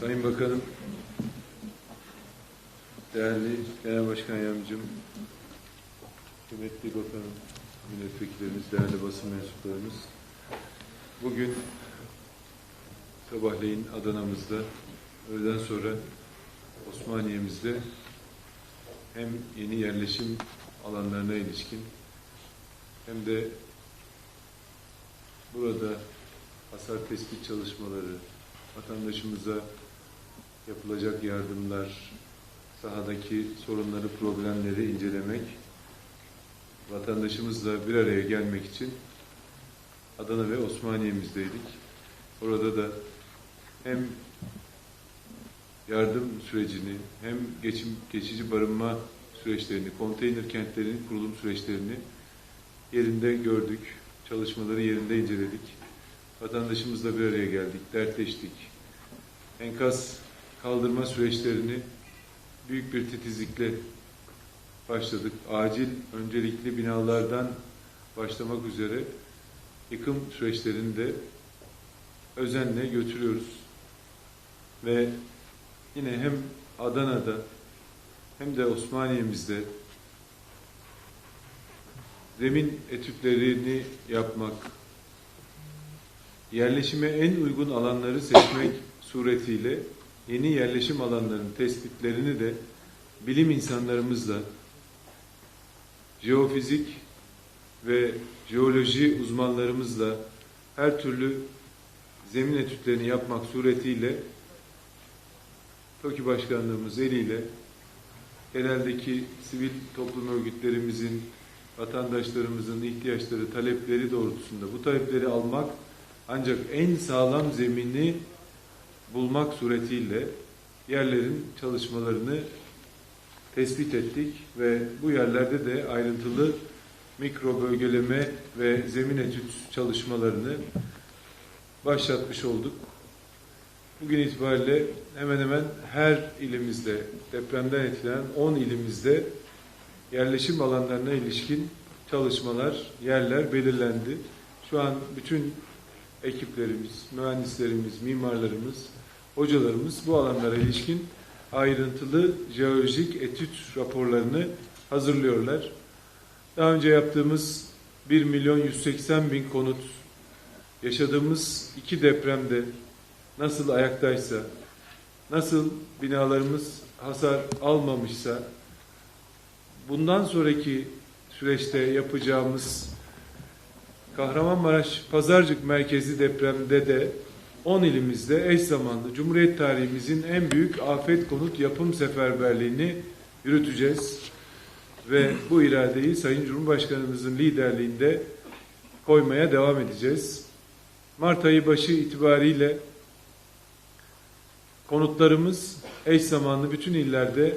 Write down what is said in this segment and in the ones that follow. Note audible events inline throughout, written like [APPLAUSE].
Sayın Bakanım, değerli Genel Başkan Yardımcım, kıymetli bakanım, milletvekillerimiz, değerli basın mensuplarımız, bugün sabahleyin Adana'mızda, öğleden sonra Osmaniye'mizde hem yeni yerleşim alanlarına ilişkin hem de burada hasar tespit çalışmaları, vatandaşımıza yapılacak yardımlar, sahadaki sorunları, problemleri incelemek, vatandaşımızla bir araya gelmek için Adana ve Osmaniye'mizdeydik. Orada da hem yardım sürecini hem geçim, geçici barınma süreçlerini, konteyner kentlerin kurulum süreçlerini yerinde gördük. Çalışmaları yerinde inceledik. Vatandaşımızla bir araya geldik, dertleştik. Enkaz kaldırma süreçlerini büyük bir titizlikle başladık. Acil, öncelikli binalardan başlamak üzere yıkım süreçlerini de özenle götürüyoruz. Ve yine hem Adana'da hem de Osmaniye'mizde zemin etütlerini yapmak, yerleşime en uygun alanları seçmek suretiyle yeni yerleşim alanlarının tespitlerini de bilim insanlarımızla jeofizik ve jeoloji uzmanlarımızla her türlü zemin etütlerini yapmak suretiyle TOKİ Başkanlığımız eliyle geneldeki sivil toplum örgütlerimizin, vatandaşlarımızın ihtiyaçları, talepleri doğrultusunda bu talepleri almak ancak en sağlam zemini bulmak suretiyle yerlerin çalışmalarını tespit ettik ve bu yerlerde de ayrıntılı mikro bölgeleme ve zemin etüt çalışmalarını başlatmış olduk. Bugün itibariyle hemen hemen her ilimizde, depremden etkilenen 10 ilimizde yerleşim alanlarına ilişkin çalışmalar, yerler belirlendi. Şu an bütün ekiplerimiz, mühendislerimiz, mimarlarımız, hocalarımız bu alanlara ilişkin ayrıntılı jeolojik etüt raporlarını hazırlıyorlar. Daha önce yaptığımız 1 milyon 180 bin konut yaşadığımız iki depremde nasıl ayaktaysa, nasıl binalarımız hasar almamışsa, bundan sonraki süreçte yapacağımız Kahramanmaraş Pazarcık merkezi depremde de 10 ilimizde eş zamanlı Cumhuriyet tarihimizin en büyük afet konut yapım seferberliğini yürüteceğiz. Ve bu iradeyi Sayın Cumhurbaşkanımızın liderliğinde koymaya devam edeceğiz. Mart ayı başı itibariyle konutlarımız eş zamanlı bütün illerde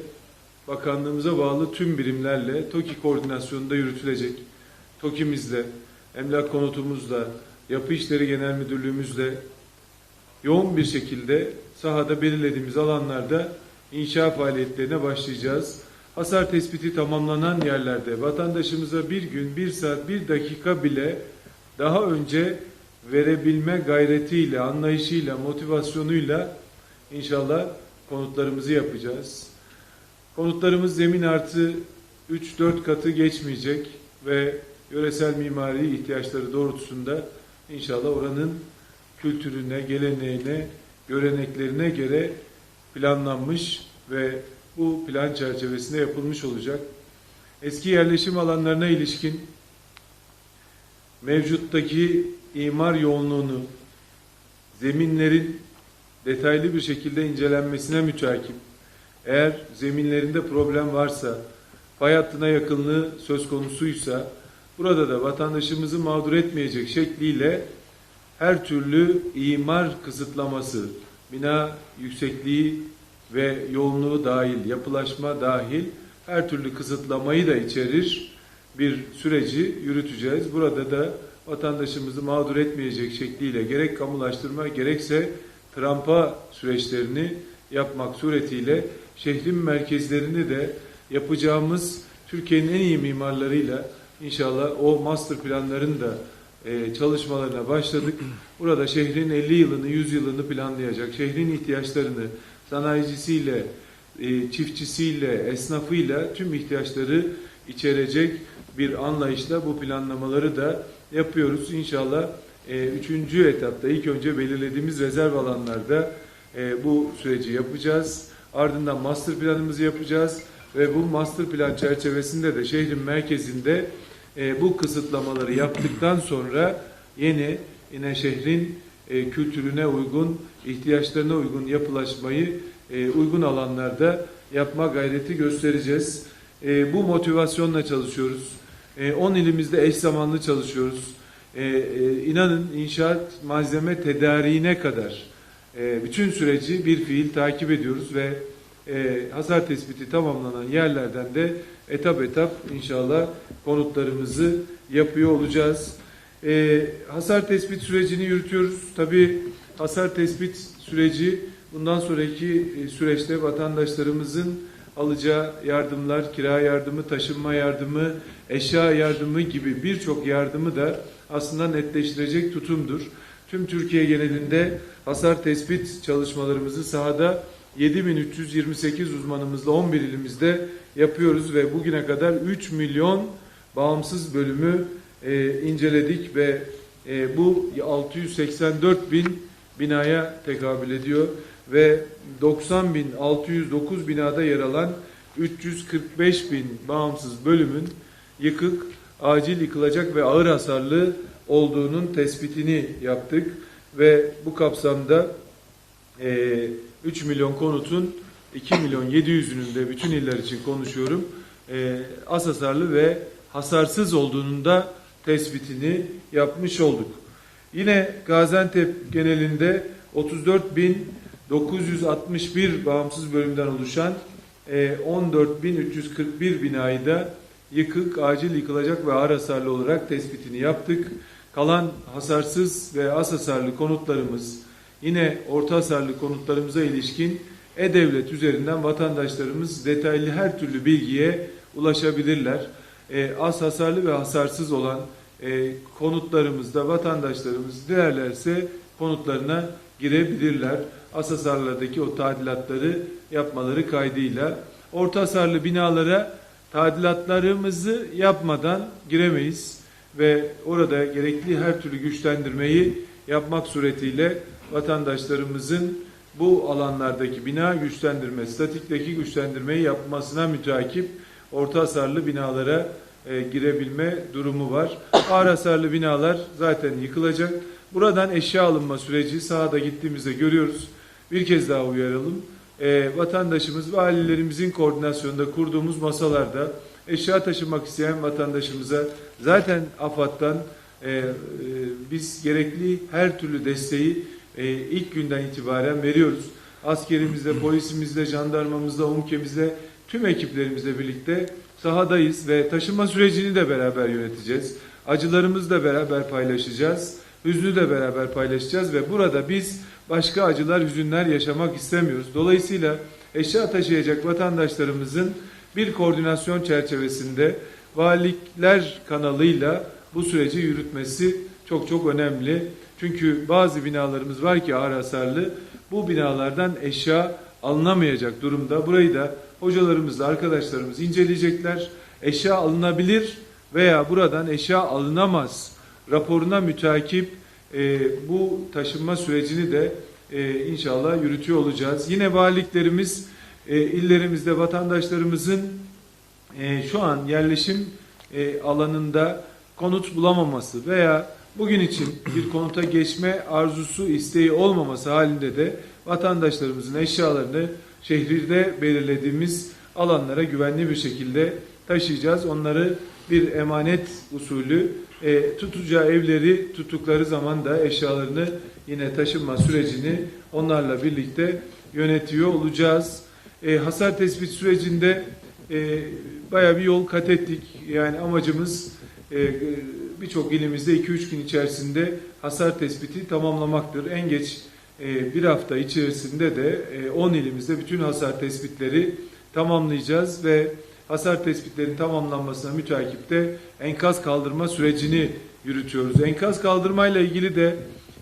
bakanlığımıza bağlı tüm birimlerle TOKİ koordinasyonunda yürütülecek. TOKİ'mizle, emlak konutumuzla, yapı işleri genel müdürlüğümüzle yoğun bir şekilde sahada belirlediğimiz alanlarda inşa faaliyetlerine başlayacağız. Hasar tespiti tamamlanan yerlerde vatandaşımıza bir gün, bir saat, bir dakika bile daha önce verebilme gayretiyle, anlayışıyla, motivasyonuyla inşallah konutlarımızı yapacağız. Konutlarımız zemin artı 3-4 katı geçmeyecek ve yöresel mimari ihtiyaçları doğrultusunda inşallah oranın kültürüne, geleneğine, göreneklerine göre planlanmış ve bu plan çerçevesinde yapılmış olacak. Eski yerleşim alanlarına ilişkin mevcuttaki imar yoğunluğunu, zeminlerin detaylı bir şekilde incelenmesine mütakip, eğer zeminlerinde problem varsa, fay hattına yakınlığı söz konusuysa, burada da vatandaşımızı mağdur etmeyecek şekliyle her türlü imar kısıtlaması, bina yüksekliği ve yoğunluğu dahil, yapılaşma dahil her türlü kısıtlamayı da içerir bir süreci yürüteceğiz. Burada da vatandaşımızı mağdur etmeyecek şekliyle gerek kamulaştırma gerekse trampa süreçlerini yapmak suretiyle şehrin merkezlerini de yapacağımız Türkiye'nin en iyi mimarlarıyla inşallah o master planların da e, çalışmalarına başladık. Burada şehrin 50 yılını, 100 yılını planlayacak, şehrin ihtiyaçlarını sanayicisiyle, e, çiftçisiyle, esnafıyla tüm ihtiyaçları içerecek bir anlayışla bu planlamaları da yapıyoruz. İnşallah e, üçüncü etapta ilk önce belirlediğimiz rezerv alanlarda bu süreci yapacağız. Ardından master planımızı yapacağız ve bu master plan çerçevesinde de şehrin merkezinde e, bu kısıtlamaları yaptıktan sonra yeni yine şehrin e, kültürüne uygun, ihtiyaçlarına uygun yapılaşmayı e, uygun alanlarda yapma gayreti göstereceğiz. E, bu motivasyonla çalışıyoruz. E, 10 ilimizde eş zamanlı çalışıyoruz. E, e, inanın inşaat malzeme tedariğine kadar e, bütün süreci bir fiil takip ediyoruz ve e, hasar tespiti tamamlanan yerlerden de etap etap inşallah konutlarımızı yapıyor olacağız. E, hasar tespit sürecini yürütüyoruz. Tabii hasar tespit süreci bundan sonraki e, süreçte vatandaşlarımızın alacağı yardımlar, kira yardımı, taşınma yardımı, eşya yardımı gibi birçok yardımı da aslında netleştirecek tutumdur. Tüm Türkiye genelinde hasar tespit çalışmalarımızı sahada 7328 uzmanımızla 11 ilimizde yapıyoruz ve bugüne kadar 3 milyon bağımsız bölümü e, inceledik ve e, bu 684 bin binaya tekabül ediyor ve 90 bin 609 binada yer alan 345 bin bağımsız bölümün yıkık, acil yıkılacak ve ağır hasarlı olduğunun tespitini yaptık ve bu kapsamda e, 3 milyon konutun 2 milyon 700'ünün de bütün iller için konuşuyorum e, az hasarlı ve hasarsız olduğunun da tespitini yapmış olduk. Yine Gaziantep genelinde 34.961 bağımsız bölümden oluşan e, 14.341 binayı da yıkık, acil yıkılacak ve ağır hasarlı olarak tespitini yaptık. Kalan hasarsız ve az hasarlı konutlarımız yine orta hasarlı konutlarımıza ilişkin e-Devlet üzerinden vatandaşlarımız detaylı her türlü bilgiye ulaşabilirler. E, az hasarlı ve hasarsız olan e, konutlarımızda vatandaşlarımız dilerlerse konutlarına girebilirler. Az hasarlardaki o tadilatları yapmaları kaydıyla. Orta hasarlı binalara tadilatlarımızı yapmadan giremeyiz ve orada gerekli her türlü güçlendirmeyi yapmak suretiyle vatandaşlarımızın bu alanlardaki bina güçlendirme, statikteki güçlendirmeyi yapmasına mütakip orta hasarlı binalara e, girebilme durumu var. [COUGHS] Ağır hasarlı binalar zaten yıkılacak. Buradan eşya alınma süreci sahada gittiğimizde görüyoruz. Bir kez daha uyaralım. E, vatandaşımız, valilerimizin koordinasyonunda kurduğumuz masalarda eşya taşımak isteyen vatandaşımıza zaten AFAD'dan e, e, biz gerekli her türlü desteği e, ilk günden itibaren veriyoruz. Askerimizle, [CLEARS THROAT] polisimizle, jandarmamızla, UMKE'mizle, tüm ekiplerimizle birlikte sahadayız ve taşıma sürecini de beraber yöneteceğiz. Acılarımızı da beraber paylaşacağız. Hüznü de beraber paylaşacağız ve burada biz başka acılar, hüzünler yaşamak istemiyoruz. Dolayısıyla eşya taşıyacak vatandaşlarımızın bir koordinasyon çerçevesinde valilikler kanalıyla bu süreci yürütmesi çok çok önemli. Çünkü bazı binalarımız var ki ağır hasarlı. Bu binalardan eşya alınamayacak durumda. Burayı da hocalarımız da arkadaşlarımız inceleyecekler. Eşya alınabilir veya buradan eşya alınamaz raporuna mütakip e, bu taşınma sürecini de e, inşallah yürütüyor olacağız. Yine valiliklerimiz e, illerimizde vatandaşlarımızın e, şu an yerleşim e, alanında konut bulamaması veya bugün için bir konuta geçme arzusu, isteği olmaması halinde de vatandaşlarımızın eşyalarını şehirde belirlediğimiz alanlara güvenli bir şekilde taşıyacağız. Onları bir emanet usulü e, tutacağı evleri tuttukları zaman da eşyalarını yine taşınma sürecini onlarla birlikte yönetiyor olacağız. E, hasar tespit sürecinde e, bayağı bir yol kat ettik. Yani amacımız e, birçok ilimizde 2-3 gün içerisinde hasar tespiti tamamlamaktır. En geç e, bir hafta içerisinde de e, 10 ilimizde bütün hasar tespitleri tamamlayacağız ve hasar tespitlerinin tamamlanmasına mütakipte enkaz kaldırma sürecini yürütüyoruz. Enkaz kaldırmayla ilgili de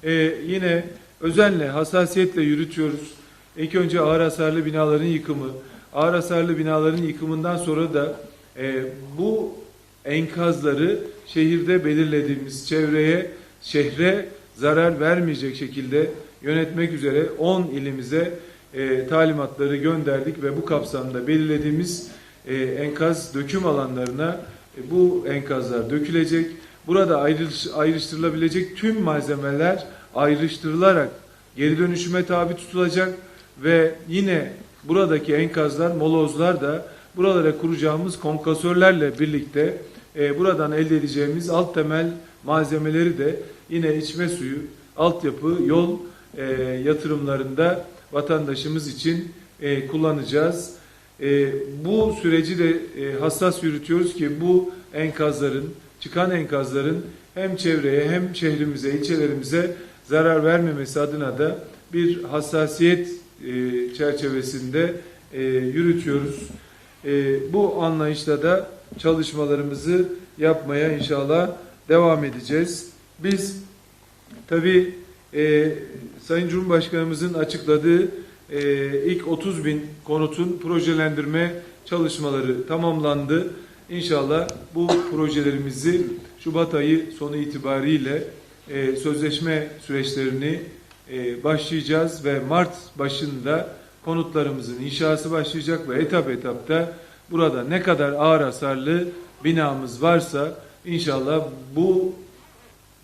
e, yine özenle, hassasiyetle yürütüyoruz. İlk önce ağır hasarlı binaların yıkımı, ağır hasarlı binaların yıkımından sonra da e, bu enkazları şehirde belirlediğimiz çevreye, şehre zarar vermeyecek şekilde yönetmek üzere 10 ilimize e, talimatları gönderdik ve bu kapsamda belirlediğimiz e, enkaz döküm alanlarına e, bu enkazlar dökülecek. Burada ayrış, ayrıştırılabilecek tüm malzemeler ayrıştırılarak geri dönüşüme tabi tutulacak ve yine buradaki enkazlar, molozlar da buralara kuracağımız konkasörlerle birlikte e, buradan elde edeceğimiz alt temel malzemeleri de yine içme suyu, altyapı, yol e, yatırımlarında vatandaşımız için e, kullanacağız. E, bu süreci de e, hassas yürütüyoruz ki bu enkazların, çıkan enkazların hem çevreye hem şehrimize, ilçelerimize zarar vermemesi adına da bir hassasiyet e, çerçevesinde e, yürütüyoruz. E, bu anlayışla da çalışmalarımızı yapmaya inşallah devam edeceğiz. Biz tabii e, Sayın Cumhurbaşkanımızın açıkladığı e, ilk 30 bin konutun projelendirme çalışmaları tamamlandı. İnşallah bu projelerimizi Şubat ayı sonu itibariyle e, sözleşme süreçlerini e, başlayacağız ve Mart başında konutlarımızın inşası başlayacak ve etap etapta burada ne kadar ağır hasarlı binamız varsa inşallah bu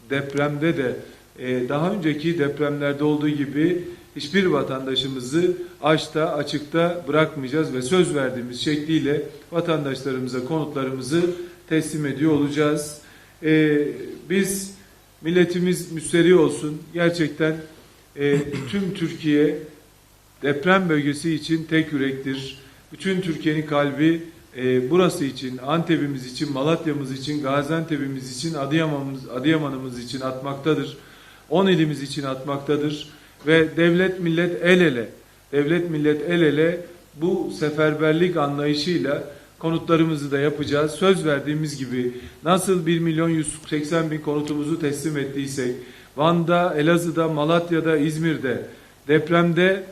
depremde de e, daha önceki depremlerde olduğu gibi hiçbir vatandaşımızı açta açıkta bırakmayacağız ve söz verdiğimiz şekliyle vatandaşlarımıza konutlarımızı teslim ediyor olacağız. E, biz milletimiz müsterih olsun. Gerçekten e, tüm Türkiye deprem bölgesi için tek yürektir. Bütün Türkiye'nin kalbi e, burası için, Antep'imiz için, Malatya'mız için, Gaziantep'imiz için, Adıyaman'ımız, Adıyaman'ımız için atmaktadır. 10 ilimiz için atmaktadır. Ve devlet millet el ele, devlet millet el ele bu seferberlik anlayışıyla konutlarımızı da yapacağız. Söz verdiğimiz gibi nasıl 1 milyon 180 bin konutumuzu teslim ettiysek, Van'da, Elazığ'da, Malatya'da, İzmir'de depremde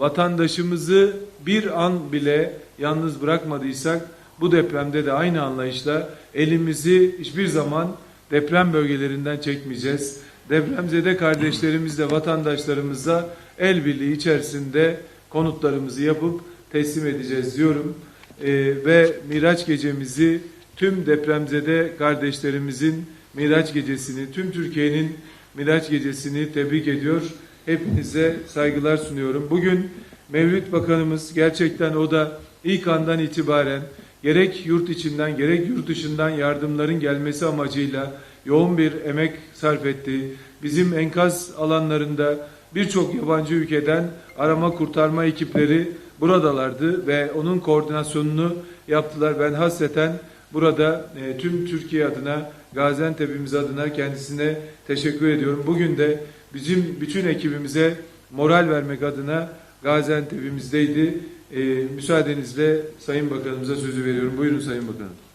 vatandaşımızı bir an bile yalnız bırakmadıysak bu depremde de aynı anlayışla elimizi hiçbir zaman deprem bölgelerinden çekmeyeceğiz. Depremzede kardeşlerimizle vatandaşlarımıza el birliği içerisinde konutlarımızı yapıp teslim edeceğiz diyorum. Ee, ve Miraç gecemizi tüm depremzede kardeşlerimizin Miraç gecesini, tüm Türkiye'nin Miraç gecesini tebrik ediyor. Hepinize saygılar sunuyorum. Bugün Mevlüt Bakanımız gerçekten o da ilk andan itibaren gerek yurt içinden gerek yurt dışından yardımların gelmesi amacıyla yoğun bir emek sarf etti. Bizim enkaz alanlarında birçok yabancı ülkeden arama kurtarma ekipleri buradalardı ve onun koordinasyonunu yaptılar. Ben hasreten burada e, tüm Türkiye adına, Gaziantep'imiz adına kendisine teşekkür ediyorum. Bugün de bizim bütün ekibimize moral vermek adına Gaziantep'imizdeydi. E, müsaadenizle Sayın Bakanımıza sözü veriyorum. Buyurun Sayın Bakanım.